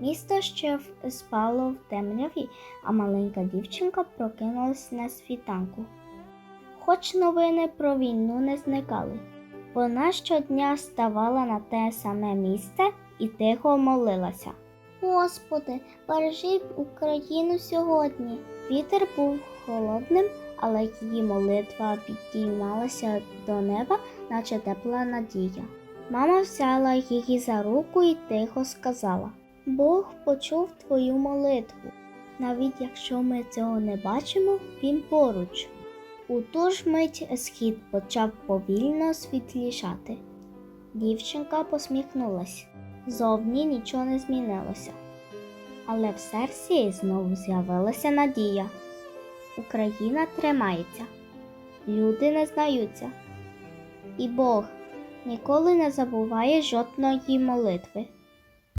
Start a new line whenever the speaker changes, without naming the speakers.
Місто ще спало в темряві, а маленька дівчинка прокинулась на світанку. Хоч новини про війну не зникали, вона щодня ставала на те саме місце і тихо молилася. Господи, бережи Україну сьогодні. Вітер був холодним, але її молитва підіймалася до неба, наче тепла надія. Мама взяла її за руку і тихо сказала: Бог почув твою молитву. Навіть якщо ми цього не бачимо, він поруч. У ту ж мить схід почав повільно світлішати. Дівчинка посміхнулась. Зовні нічого не змінилося. Але в серці знову з'явилася надія. Україна тримається, люди не знаються. І Бог ніколи не забуває жодної молитви.